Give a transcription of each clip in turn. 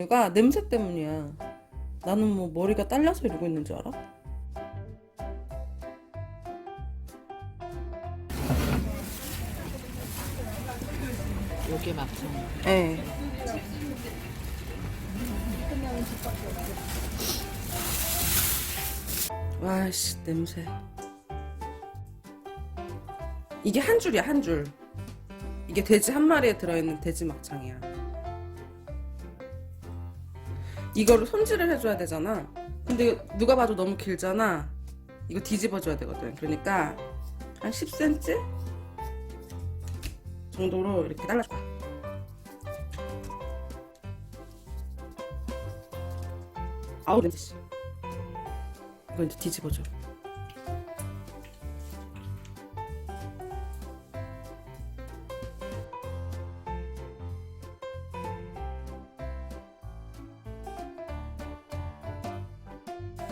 이유가 냄새 때문이야. 나는 뭐 머리가 딸려서 이러고 있는 줄 알아? 요게 막창. 예. 와씨 냄새. 이게 한 줄이야 한 줄. 이게 돼지 한 마리에 들어있는 돼지 막창이야. 이거를 손질을 해줘야 되잖아. 근데 누가 봐도 너무 길잖아. 이거 뒤집어줘야 되거든. 그러니까 한 10cm 정도로 이렇게 잘라줘. 아우 냄새 씨. 이거 이제 뒤집어줘.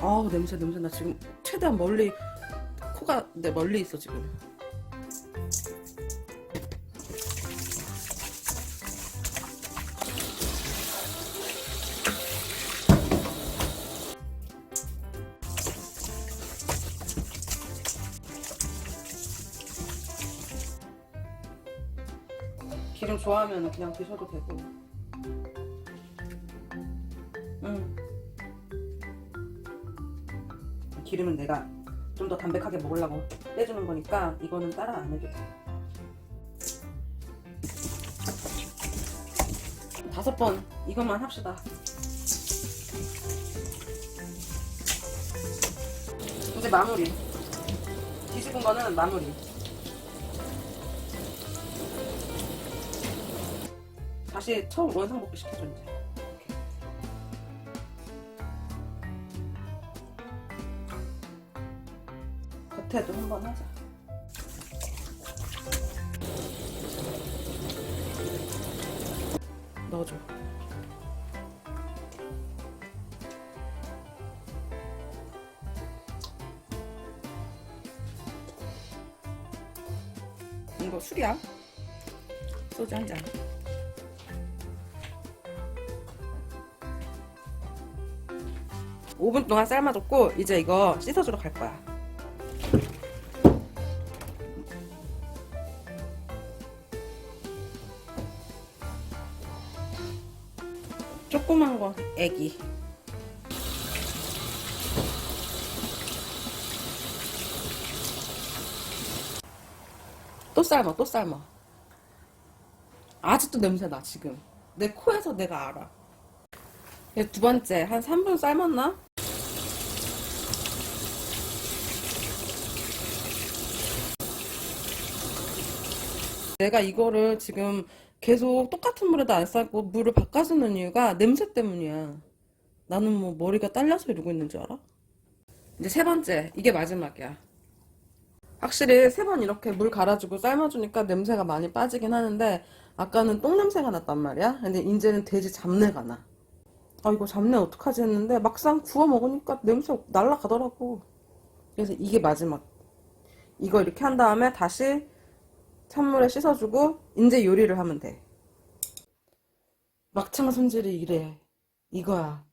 아우 냄새 냄새 나 지금 최대한 멀리 코가 내 멀리 있어 지금. 기름 좋아하면 그냥 드셔도 되고. 응. 기름은 내가 좀 더 담백하게 먹으려고 빼주는 거니까 이거는 따라 안 해도 돼. 다섯 번 이것만 합시다. 이제 마무리. 뒤집은 거는 마무리. 다시 처음 원상복귀 시켜줘 이제. 겉에도 한번 하자. 넣어줘. 이거 술이야? 소주 한 잔. 오분 동안 삶아줬고 이제 이거 씻어주러 갈 거야. 조그만 거 애기. 또 삶아, 또 삶아. 아직도 냄새 나 지금. 내 코에서 내가 알아. 얘두 번째 한 3분 삶았나? 내가 이거를 지금 계속 똑같은 물에도 안 삶고 물을 바꿔주는 이유가 냄새 때문이야. 나는 뭐 머리가 딸려서 이러고 있는 줄 알아? 이제 세 번째 이게 마지막이야. 확실히 세 번 이렇게 물 갈아주고 삶아주니까 냄새가 많이 빠지긴 하는데 아까는 똥 냄새가 났단 말이야. 근데 이제는 돼지 잡내가 나. 아 이거 잡내 어떡하지 했는데 막상 구워 먹으니까 냄새 날라가더라고 그래서 이게 마지막 이거 이렇게 한 다음에 다시 찬물에 씻어주고 이제 요리를 하면 돼. 막창 손질이 이래. 이거야